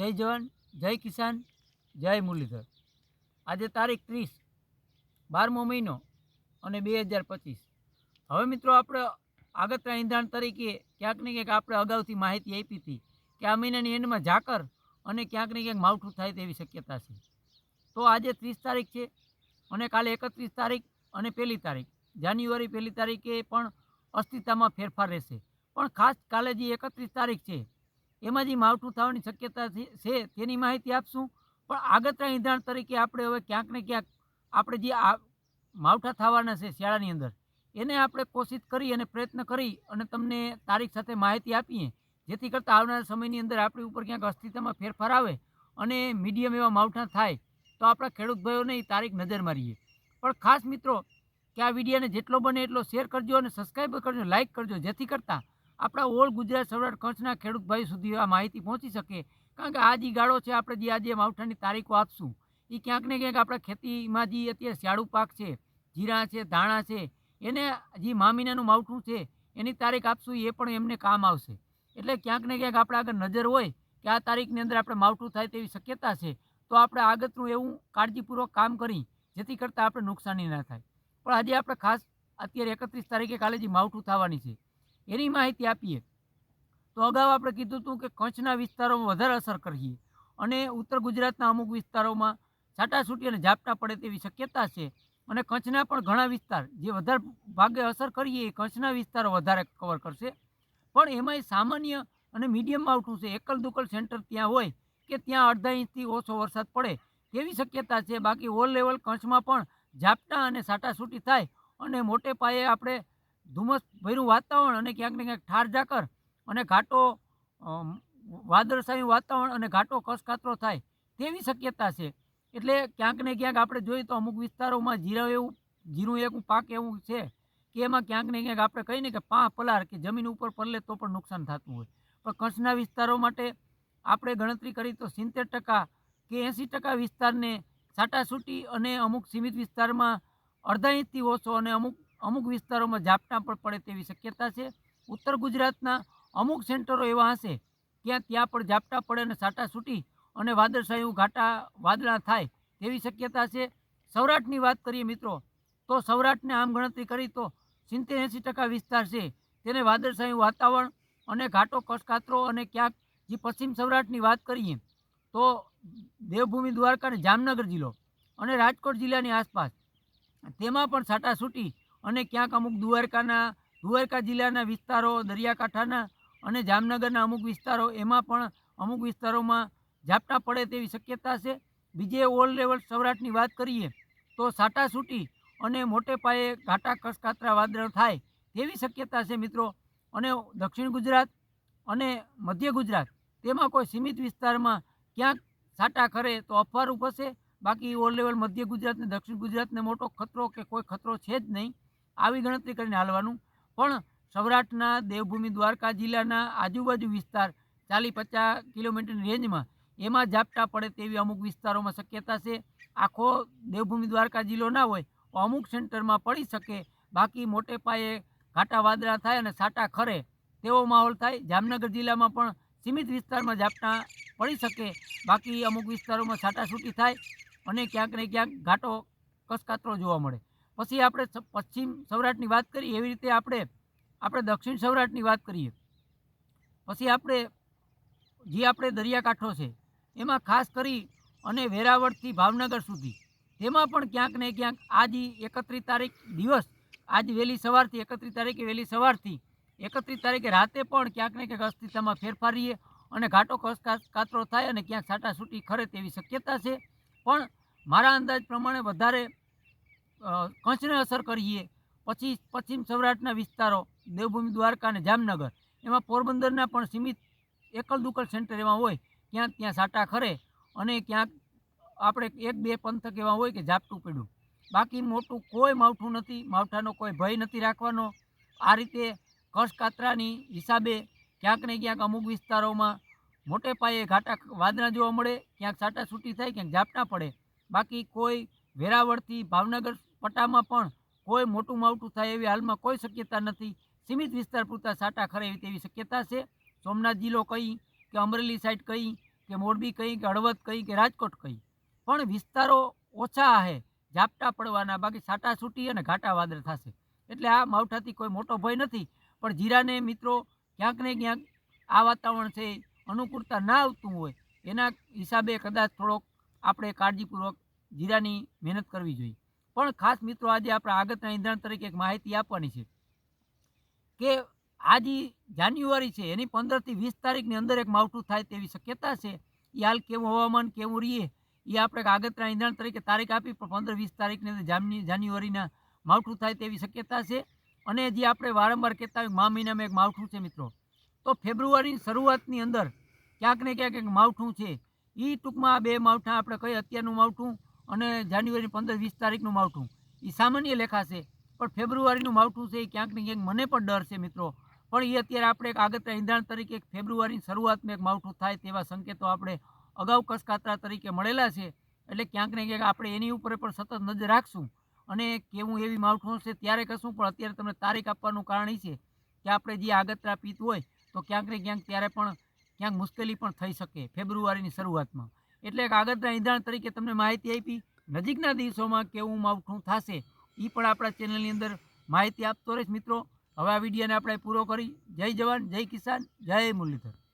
જય જવાન, જય કિસાન, જય મુરલીધર. આજે તારીખ ત્રીસ, બારમો મહિનો અને બે હજાર પચીસ. હવે મિત્રો આપણે આગતરા ઈંધણ તરીકે ક્યાંક ને ક્યાંક આપણે અગાઉથી માહિતી આપી હતી કે આ મહિનાની એન્ડમાં ઝાકર અને ક્યાંક ને ક્યાંક માવઠું થાય તેવી શક્યતા છે. તો આજે ત્રીસ તારીખ છે અને કાલે એકત્રીસ તારીખ અને પહેલી તારીખ. જાન્યુઆરી પહેલી તારીખે પણ અસ્તિત્વમાં ફેરફાર રહેશે. પણ ખાસ કાલે જે એકત્રીસ તારીખ છે એમાં જે માવઠું થવાની શક્યતા છે તેની માહિતી આપશું. પણ આગતરા ઈંધણ તરીકે આપણે હવે ક્યાંક ને ક્યાંક આપણે જે આ માવઠા થવાના છે શિયાળાની અંદર, એને આપણે કોશિશ કરી અને પ્રયત્ન કરી અને તમને તારીખ સાથે માહિતી આપીએ. જેથી કરતાં આવનારા સમયની અંદર આપણી ઉપર ક્યાંક અસ્તિત્વમાં ફેરફાર આવે અને મીડિયમ એવા માવઠા થાય, તો આપણા ખેડૂત ભાઈઓને એ તારીખ નજર મારીએ. પણ ખાસ મિત્રો, કે આ વિડીયોને જેટલો બને એટલો શેર કરજો અને સબસ્ક્રાઈબ કરજો લાઇક કરજો. જેથી કરતાં આપણા ઓલ ગુજરાત સૌરાષ્ટ્ર કચ્છના ખેડૂત ભાઈ સુધી આ માહિતી પહોંચી શકે. કારણ કે આ જે ગાળો છે, આપણે જે આજે માવઠાની તારીખો આપશું, એ ક્યાંક ને ક્યાંક આપણા ખેતીમાં જે અત્યારે શિયાળુ પાક છે, જીરા છે, ધાણા છે, એને જે મામીનાનું માવઠું છે, એની તારીખ આપશું, એ પણ એમને કામ આવશે. એટલે ક્યાંક ને ક્યાંક આપણે આગળ નજર હોય કે આ તારીખની અંદર આપણે માવઠું થાય તેવી શક્યતા છે, તો આપણે આગતનું એવું કાળજીપૂર્વક કામ કરી, જેથી કરતાં આપણે નુકસાની ના થાય. પણ આજે આપણે ખાસ અત્યારે એકત્રીસ તારીખે કાલે જે માવઠું થવાની છે એની માહિતી આપીએ. તો અગાઉ આપણે કીધું હતું કે કચ્છના વિસ્તારોમાં વધારે અસર કરીએ. અને ઉત્તર ગુજરાતના અમુક વિસ્તારોમાં છાટાછૂટી અને ઝાપટા પડે તેવી શક્યતા છે. અને કચ્છના પણ ઘણા વિસ્તાર જે વધારે ભાગે અસર કરીએ એ કચ્છના વિસ્તારો વધારે કવર કરશે. પણ એમાંય સામાન્ય અને મીડિયમ માવઠું છે. એકલ દુકલ સેન્ટર ત્યાં હોય કે ત્યાં અડધા ઇંચથી ઓછો વરસાદ પડે તેવી શક્યતા છે. બાકી ઓલ લેવલ કચ્છમાં પણ ઝાપટા અને છાટાછૂટી થાય અને મોટે પાયે આપણે ધુમ્મસ ભર્યું વાતાવરણ અને ક્યાંક ને ક્યાંક ઠાર ઝાકર અને ઘાટો વાદળસાયું વાતાવરણ અને ઘાટો કસકાતરો થાય તેવી શક્યતા છે. એટલે ક્યાંક ને ક્યાંક આપણે જોઈએ તો અમુક વિસ્તારોમાં જીરા એવું, જીરું એવું પાક એવું છે કે એમાં ક્યાંક ને ક્યાંક આપણે કહીએ ને કે પા પલાર કે જમીન ઉપર પલળે તો પણ નુકસાન થતું હોય. પણ કચ્છના વિસ્તારો માટે આપણે ગણતરી કરી તો સિત્તેર ટકા કે એંસી ટકા વિસ્તારને છાટાછૂટી અને અમુક સીમિત વિસ્તારમાં અડધા ઇંચથી ઓછો અને અમુક અમુક વિસ્તારોમાં ઝાપટા પણ પડે તેવી શક્યતા છે. ઉત્તર ગુજરાતના અમુક સેન્ટરો એવા હશે ત્યાં ત્યાં પણ ઝાપટા પડે અને છાટાછૂટી અને વાદળછાયું ઘાટા વાદળા થાય તેવી શક્યતા છે. સૌરાષ્ટ્રની વાત કરીએ મિત્રો, તો સૌરાષ્ટ્રને આમ ગણતરી કરી તો સિત્તેર એંસી ટકા વિસ્તાર છે. તેને વાદળછાયું વાતાવરણ અને ઘાટો કસકાતરો અને ક્યાંક જે પશ્ચિમ સૌરાષ્ટ્રની વાત કરીએ, તો દેવભૂમિ દ્વારકા અને જામનગર જિલ્લો અને રાજકોટ જિલ્લાની આસપાસ, તેમાં પણ છાટાછૂટી અને ક્યાંક અમુક દ્વારકાના દ્વારકા જિલ્લાના વિસ્તારો, દરિયાકાંઠાના અને જામનગરના અમુક વિસ્તારો, એમાં પણ અમુક વિસ્તારોમાં ઝાપટા પડે તેવી શક્યતા છે. બીજે ઓલ લેવલ સૌરાષ્ટ્રની વાત કરીએ તો છાટાછૂટી અને મોટે પાયે ઘાટા કસકાતરા વાદળ થાય તેવી શક્યતા છે મિત્રો. અને દક્ષિણ ગુજરાત અને મધ્ય ગુજરાત, તેમાં કોઈ સીમિત વિસ્તારમાં ક્યાંક સાટા ખરે તો અફવાર ઉપસે બાકી ઓલ લેવલ મધ્ય ગુજરાત ને દક્ષિણ ગુજરાતને મોટો ખતરો કે કોઈ ખતરો છે જ નહીં. આવી ગણતરી કરીને હાલવાનું. પણ સૌરાષ્ટ્રના દેવભૂમિ દ્વારકા જિલ્લાના આજુબાજુ વિસ્તાર ચાલીસ પચાસ કિલોમીટરની રેન્જમાં એમાં ઝાપટા પડે તેવી અમુક વિસ્તારોમાં શક્યતા છે. આખો દેવભૂમિ દ્વારકા જિલ્લો ના હોય તો અમુક સેન્ટરમાં પડી શકે, બાકી મોટે પાયે ઘાટા વાદળા થાય અને સાટા ખરે તેવો માહોલ થાય. જામનગર જિલ્લામાં પણ સીમિત વિસ્તારમાં ઝાપટા પડી શકે, બાકી અમુક વિસ્તારોમાં છાટાછૂટી થાય અને ક્યાંક ને ક્યાંક ઘાટો કસકાતરો જોવા મળે. પછી આપણે પશ્ચિમ સૌરાષ્ટ્રની વાત કરીએ, એવી રીતે આપણે આપણે દક્ષિણ સૌરાષ્ટ્રની વાત કરીએ. પછી આપણે, જે આપણે દરિયાકાંઠો છે, એમાં ખાસ કરી અને વેરાવળથી ભાવનગર સુધી, તેમાં પણ ક્યાંક ને ક્યાંક આજ એકત્રીસ તારીખ દિવસ, આજ વહેલી સવારથી, એકત્રીસ તારીખે વહેલી સવારથી, એકત્રીસ તારીખે રાતે પણ ક્યાંક ને ક્યાંક અસ્થિરતામાં ફેરફાર રહીએ અને ઘાટો કાતરો થાય અને ક્યાંક છાટાછૂટી ખરે તેવી શક્યતા છે. પણ મારા અંદાજ પ્રમાણે વધારે કચ્છને અસર કરીએ. પછી પશ્ચિમ સૌરાષ્ટ્રના વિસ્તારો, દેવભૂમિ દ્વારકા અને જામનગર. એમાં પોરબંદરના પણ સીમિત એકલ દુકલ સેન્ટર એવા હોય, ક્યાંક ત્યાં સાટા ખરે અને ક્યાંક આપણે એક બે પંથક એવા હોય કે ઝાપટું પડ્યું બાકી મોટું કોઈ માવઠું નથી, માવઠાનો કોઈ ભય નથી રાખવાનો. આ રીતે કચ્છ હિસાબે ક્યાંક ને ક્યાંક અમુક વિસ્તારોમાં મોટે પાયે ઘાટા વાદળા જોવા મળે, ક્યાંક સાટા છૂટી થાય, ક્યાંક ઝાપટા પડે. બાકી કોઈ વેરાવળથી ભાવનગર પટ્ટામાં પણ કોઈ મોટું માવઠું થાય એવી હાલમાં કોઈ શક્યતા નથી. સીમિત વિસ્તાર પૂરતા સાટા ખરે તેવી શક્યતા છે. સોમનાથ જિલ્લો કઈ કે અમરેલી સાઈડ કઈ કે મોરબી કહી કે હળવદ કહી કે રાજકોટ કહી. પણ વિસ્તારો ઓછા હે, ઝાપટા પડવાના, બાકી સાટા છૂટી અને ઘાટા વાદળ થશે. એટલે આ માવઠાથી કોઈ મોટો ભય નથી. પણ જીરાને મિત્રો ક્યાંક ને ક્યાંક આ વાતાવરણ છે અનુકૂળતા ના આવતું હોય. એના હિસાબે કદાચ થોડોક આપણે કાળજીપૂર્વક જીરાની મહેનત કરવી જોઈએ. પણ ખાસ મિત્રો આજે આપણે આગતના ઈંધણ તરીકે એક માહિતી આપવાની છે કે આ જે જાન્યુઆરી છે, એની પંદરથી વીસ તારીખની અંદર એક માવઠું થાય તેવી શક્યતા છે. એ હાલ કેવું હવામાન, કેવું રહીએ એ આપણે આગતના ઈંધણ તરીકે તારીખ આપી, પણ પંદર વીસ તારીખની અંદર જાન્યુઆરીના માવઠું થાય તેવી શક્યતા છે. અને જે આપણે વારંવાર કહેતા હોય મા મહિનામાં એક માવઠું છે મિત્રો. તો ફેબ્રુઆરીની શરૂઆતની અંદર ક્યાંક ને ક્યાંક એક માવઠું છે. એ ટૂંકમાં બે માવઠા આપણે કહીએ અત્યારનું માવઠું અને જાન્યુઆરી પંદર વીસ તારીખનું માવઠું. એ સામાન્ય લેખાશે, પણ ફેબ્રુઆરીનું માવઠું છે એ ક્યાંક ને ક્યાંક મને પણ ડર છે મિત્રો. પણ એ અત્યારે આપણે એક આગતરા ઈંધણ તરીકે એક ફેબ્રુઆરીની શરૂઆતમાં એક માવઠું થાય તેવા સંકેતો આપણે અગાઉ કસકાતરા તરીકે મળેલા છે. એટલે ક્યાંક ને ક્યાંક આપણે એની ઉપર પણ સતત નજર રાખશું અને કેવું એવી માવઠું હશે ત્યારે કશું, પણ અત્યારે તમને તારીખ આપવાનું કારણ એ છે કે આપણે જે આગતરા પીત હોય તો ક્યાંક ને ક્યાંક ત્યારે પણ ક્યાંક મુશ્કેલી પણ થઈ શકે ફેબ્રુઆરીની શરૂઆતમાં. એટલે આગળના ઈંધણ તરીકે તમને માહિતી આપી. નજીકના દિવસોમાં કેવું માવઠું થશે એ પણ આપણા ચેનલની અંદર માહિતી આપતો રહીશ મિત્રો. હવે આ વિડીયોને આપણે પૂરો કરી. જય જવાન, જય કિસાન, જય મુરલીધર.